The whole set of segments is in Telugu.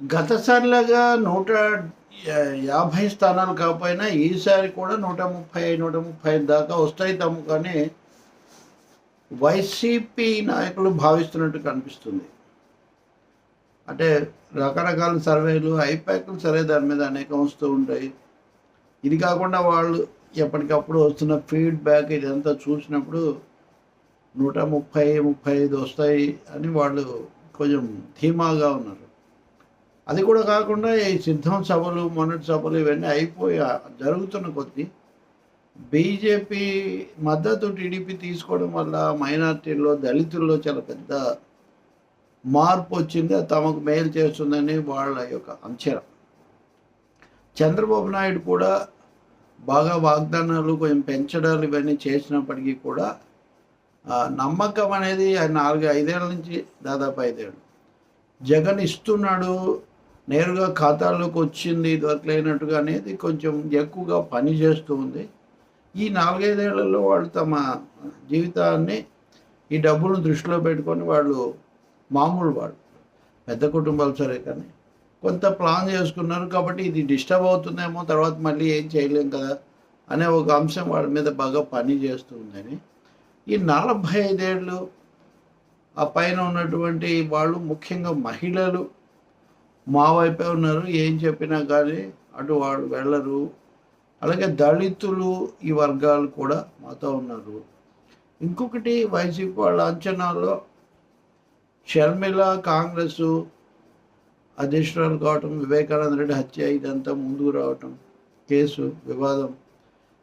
గతసారిలాగా నూట యాభై స్థానాలు కాకపోయినా ఈసారి కూడా నూట ముప్పై నూట ముప్పై దాకా వస్తాయి తమ కానీ వైసీపీ నాయకులు భావిస్తున్నట్టు కనిపిస్తుంది. అంటే రకరకాల సర్వేలు ఐపాక్లు సరే దాని మీద అనేకం వస్తూ ఉంటాయి. ఇది కాకుండా వాళ్ళు ఎప్పటికప్పుడు వస్తున్న ఫీడ్బ్యాక్ ఇదంతా చూసినప్పుడు నూట ముప్పై ముప్పై ఐదు వస్తాయి అని వాళ్ళు కొంచెం ధీమాగా ఉన్నారు. అది కూడా కాకుండా ఈ సిద్ధం సభలు మొన్నటి సభలు ఇవన్నీ అయిపోయి జరుగుతున్న కొద్దీ బీజేపీ మద్దతు టీడీపీ తీసుకోవడం వల్ల మైనార్టీల్లో దళితుల్లో చాలా పెద్ద మార్పు వచ్చింది. తమకు మేలు చేస్తుందని వాళ్ళ యొక్క అంచనా. చంద్రబాబు నాయుడు కూడా బాగా వాగ్దానాలు కొంచెం పెంచడాలు ఇవన్నీ చేసినప్పటికీ కూడా నమ్మకం అనేది ఆయన నాలుగు ఐదేళ్ళ నుంచి దాదాపు ఐదేళ్ళు. జగన్ ఇస్తున్నాడు నేరుగా ఖాతాల్లోకి వచ్చింది ఇదివరకు లేనట్టుగా అనేది కొంచెం ఎక్కువగా పని చేస్తూ ఉంది. ఈ నాలుగైదేళ్ళలో వాళ్ళు తమ జీవితాన్ని ఈ డబ్బులను దృష్టిలో పెట్టుకొని వాళ్ళు మామూలు వాళ్ళు పెద్ద కుటుంబాలు సరే కానీ. కొంత ప్లాన్ చేసుకున్నారు కాబట్టి ఇది డిస్టర్బ్ అవుతుందేమో తర్వాత మళ్ళీ ఏం చేయలేం కదా అనే ఒక అంశం వాళ్ళ మీద బాగా పని చేస్తుందని ఈ నలభై ఐదేళ్ళు ఆ పైన ఉన్నటువంటి వాళ్ళు ముఖ్యంగా మహిళలు మా వైపే ఉన్నారు ఏం చెప్పినా కానీ అటు వాళ్ళు వెళ్ళరు. అలాగే దళితులు ఈ వర్గాలు కూడా మాతో ఉన్నారు. ఇంకొకటి వైసీపీ వాళ్ళ అంచనాల్లో షర్మిల కాంగ్రెస్ అధ్యక్షురాలు కావటం వివేకానంద రెడ్డి హత్య ఇదంతా ముందుకు రావటం కేసు వివాదం.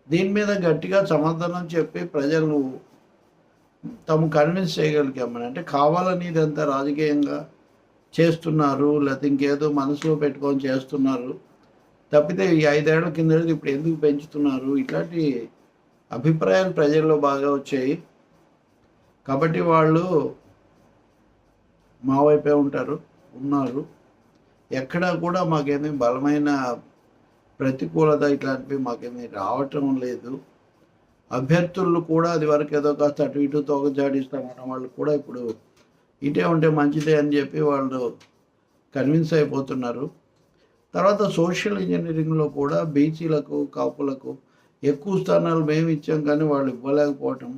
దీని మీద గట్టిగా సమాధానం చెప్పి ప్రజలు తమ కన్విన్స్ చేయగలిగామని అంటే కావాలని ఇదంతా రాజకీయంగా చేస్తున్నారు లేకపోతే ఇంకేదో మనసులో పెట్టుకొని చేస్తున్నారు. తప్పితే ఈ ఐదేళ్ళ కింద ఇప్పుడు ఎందుకు పెంచుతున్నారు? ఇట్లాంటి అభిప్రాయాలు ప్రజల్లో బాగా వచ్చాయి. కాబట్టి వాళ్ళు మా వైపే ఉంటారు ఉన్నారు. ఎక్కడా కూడా మాకేమీ బలమైన ప్రతికూలత ఇట్లాంటివి మాకేమీ రావటం లేదు. అభ్యర్థులు కూడా అది వరకు ఏదో కాస్త అటు ఇటు తోక జాడిస్తామన్న వాళ్ళు కూడా ఇప్పుడు ఇటే ఉంటే మంచిదే అని చెప్పి వాళ్ళు కన్విన్స్ అయిపోతున్నారు. తర్వాత సోషల్ ఇంజనీరింగ్లో కూడా బీసీలకు కాపులకు ఎక్కువ స్థానాలు మేము ఇచ్చాం కానీ వాళ్ళు ఇవ్వలేకపోవటం.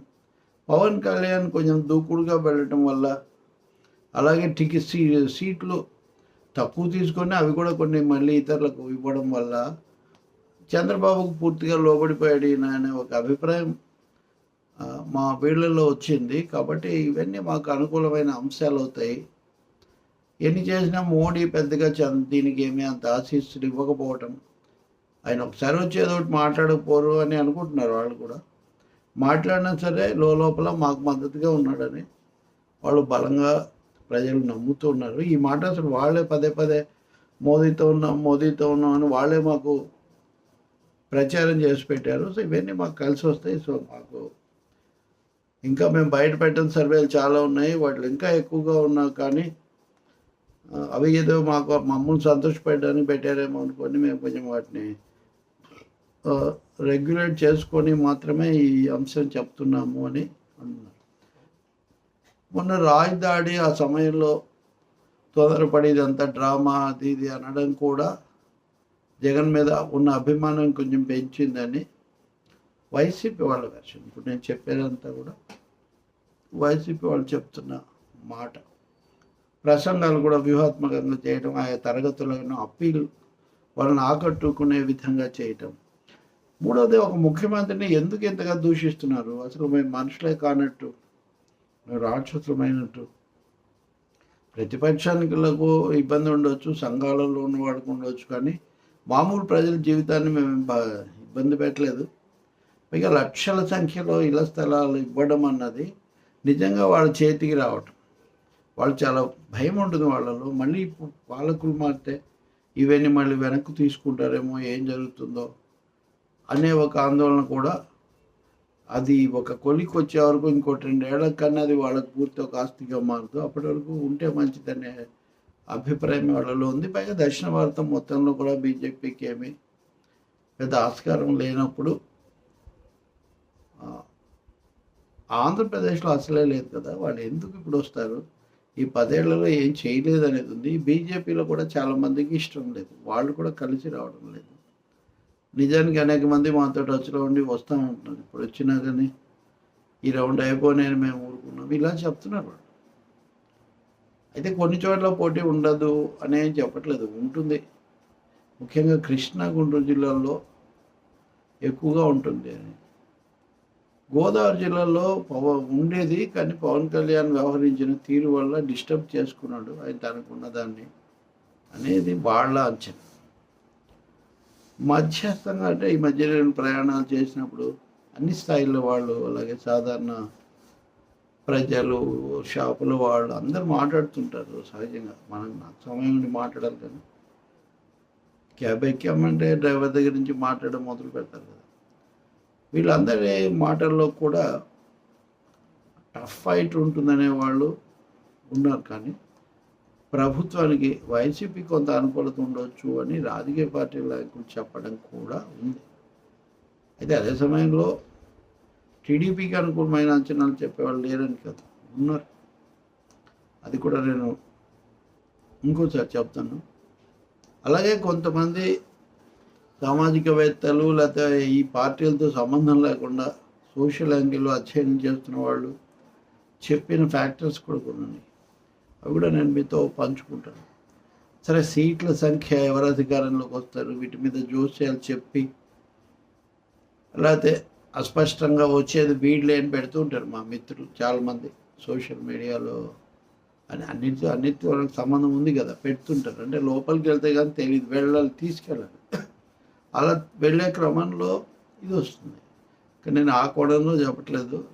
పవన్ కళ్యాణ్ కొంచెం దూకుడుగా వెళ్ళటం వల్ల అలాగే టికెట్ సీ సీట్లు తక్కువ తీసుకొని అవి కూడా కొన్ని మళ్ళీ ఇతరులకు ఇవ్వడం వల్ల చంద్రబాబుకు పూర్తిగా లోబడిపోయాడు ఈయన అనే ఒక అభిప్రాయం మా వీళ్ళల్లో వచ్చింది. కాబట్టి ఇవన్నీ మాకు అనుకూలమైన అంశాలు అవుతాయి. ఎన్ని చేసినా మోడీ పెద్దగా చంద దీనికి ఏమీ అంత ఆశీస్సులు ఇవ్వకపోవటం. ఆయన ఒకసారి వచ్చి ఏదో ఒకటి మాట్లాడకపోరు అని అనుకుంటున్నారు వాళ్ళు కూడా. మాట్లాడినా సరే లోపల మాకు మద్దతుగా ఉన్నాడని వాళ్ళు బలంగా ప్రజలు నమ్ముతూ ఉన్నారు. ఈ మాట అసలు వాళ్ళే పదే పదే మోదీతో ఉన్నాం మోదీతో ఉన్నాం అని వాళ్ళే మాకు ప్రచారం చేసి పెట్టారు. సో ఇవన్నీ మాకు కలిసి వస్తాయి. సో మాకు ఇంకా మేము బయట పెట్టిన సర్వేలు చాలా ఉన్నాయి. వాటిలో ఇంకా ఎక్కువగా ఉన్నా కానీ అవి ఏదో మాకు మమ్మల్ని సంతోషపెట్టడానికి పెట్టారేమో అనుకొని మేము కొంచెం వాటిని రెగ్యులేట్ చేసుకొని మాత్రమే ఈ అంశం చెప్తున్నాము అని అన్నారు. మొన్న దాడి ఆ సమయంలో తొందరపడి ఇదంతా డ్రామా అది ఇది అనడం కూడా జగన్ మీద ఉన్న అభిమానం కొంచెం పెంచిందని వైసీపీ వాళ్ళ వెర్షన్. ఇప్పుడు నేను చెప్పేదంతా కూడా వైసీపీ వాళ్ళు చెప్తున్న మాట. ప్రసంగాలు కూడా వ్యూహాత్మకంగా చేయడం ఆయా తరగతులను అప్పీల్ వాళ్ళని ఆకట్టుకునే విధంగా చేయటం. మూడవది ఒక ముఖ్యమంత్రిని ఎందుకు ఇంతగా దూషిస్తున్నారు? అసలు మేము మనుషులే కానట్టు రాక్షసులమైనట్టు. ప్రతిపక్షానికులకు ఇబ్బంది ఉండొచ్చు సంఘాలలో ఉన్న వాడికి ఉండొచ్చు కానీ మామూలు ప్రజల జీవితాన్ని మేము ఇబ్బంది పెట్టలేదు. పైగా లక్షల సంఖ్యలో ఇళ్ళ స్థలాలు ఇవ్వడం అన్నది నిజంగా వాళ్ళ చేతికి రావటం. వాళ్ళు చాలా భయం ఉంటుంది వాళ్ళలో. మళ్ళీ ఇప్పుడు పాలకులు మారితే ఇవన్నీ మళ్ళీ వెనక్కు తీసుకుంటారేమో ఏం జరుగుతుందో అనే ఒక ఆందోళన కూడా అది ఒక కొలికి వచ్చే వరకు ఇంకోటి రెండేళ్ళ కన్నా అది వాళ్ళకి పూర్తి ఒక ఆస్తిగా మారుతూ అప్పటి వరకు ఉంటే మంచిదనే అభిప్రాయం వాళ్ళలో ఉంది. పైగా దక్షిణ భారతం మొత్తంలో కూడా బీజేపీకి ఏమీ పెద్ద ఆస్కారం లేనప్పుడు ఆ, ఆంధ్రప్రదేశ్లో అసలే లేదు కదా. వాళ్ళు ఎందుకు ఇప్పుడు వస్తారు? ఈ పదేళ్ళలో ఏం చేయలేదు అనేది ఉంది. బీజేపీలో కూడా చాలామందికి ఇష్టం లేదు. వాళ్ళు కూడా కలిసి రావడం లేదు. నిజానికి అనేక మంది మాతో టచ్లో ఉండి వస్తూ ఉంటున్నారు. ఇప్పుడు వచ్చినా కానీ ఈ రౌండ్ అయిపోయినాయని మేము ఊరుకున్నాం. ఇలా చెప్తున్నారు వాళ్ళు. అయితే కొన్ని చోట్ల పోటీ ఉండదు అని చెప్పట్లేదు. ఉంటుంది. ముఖ్యంగా కృష్ణా గుంటూరు జిల్లాల్లో ఎక్కువగా ఉంటుంది అని. గోదావరి జిల్లాలో పవ ఉండేది కానీ పవన్ కళ్యాణ్ వ్యవహరించిన తీరు వల్ల డిస్టర్బ్ చేసుకున్నాడు ఆయన తనకున్న దాన్ని అనేది వాళ్ళ అంచనా. మధ్యస్థంగా అంటే ఈ మధ్య నేను ప్రయాణాలు చేసినప్పుడు అన్ని స్థాయిల్లో వాళ్ళు అలాగే సాధారణ ప్రజలు షాపుల వాళ్ళు అందరూ మాట్లాడుతుంటారు సహజంగా. మనం నాకు సమయం ఉండి మాట్లాడాలి కానీ క్యాబ్ ఎక్కామంటే డ్రైవర్ దగ్గర నుంచి మాట్లాడడం మొదలు పెడతారు కదా. వీళ్ళందరి మాటల్లో కూడా టఫ్ ఫైట్ ఉంటుందనే వాళ్ళు ఉన్నారు కానీ ప్రభుత్వానికి వైసీపీ కొంత అనుకూలత ఉండొచ్చు అని రాజకీయ పార్టీ నాయకులు చెప్పడం కూడా ఉంది. అయితే అదే సమయంలో టీడీపీకి అనుకూలమైన అంచనాలు చెప్పేవాళ్ళు లేరని కదా ఉన్నారు. అది కూడా నేను ఇంకోసారి చెప్తాను. అలాగే కొంతమంది సామాజికవేత్తలు లేకపోతే ఈ పార్టీలతో సంబంధం లేకుండా సోషల్ యాంగిల్లో అధ్యయనం చేస్తున్న వాళ్ళు చెప్పిన ఫ్యాక్టర్స్ కూడా కొన్ని ఉన్నాయి. అవి కూడా నేను మీతో పంచుకుంటాను. సరే సీట్ల సంఖ్య ఎవరు అధికారంలోకి వస్తారు? వీటి మీద జోస్యాలు చెప్పి లేకపోతే అస్పష్టంగా వచ్చేది వీళ్ళే అని పెడుతూ ఉంటారు మా మిత్రులు చాలామంది సోషల్ మీడియాలో అని. అన్నిటితో అన్నిటితో వాళ్ళకి సంబంధం ఉంది కదా పెడుతుంటారు. అంటే లోపలికి వెళ్తే కానీ తెలియదు వెళ్ళాలి తీసుకెళ్ళాలి. అలా వెళ్ళే క్రమంలో ఇది వస్తుంది. కానీ నేను ఆ కోణంలో చెప్పట్లేదు.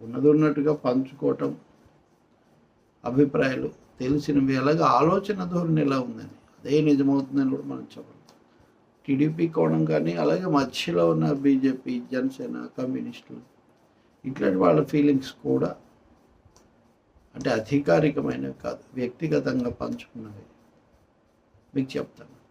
ఉన్నది ఉన్నట్టుగా పంచుకోవటం అభిప్రాయాలు తెలిసినవి ఎలాగ ఆలోచన ధోరణి ఎలా ఉందని అదే నిజమవుతుందని కూడా మనం చెప్పాలి. టీడీపీ కోణం కానీ అలాగే మధ్యలో ఉన్న బీజేపీ జనసేన కమ్యూనిస్టులు ఇట్లాంటి వాళ్ళ ఫీలింగ్స్ కూడా అంటే అధికారికమైనవి కాదు వ్యక్తిగతంగా పంచుకున్నవి. మీకు చెప్తాను.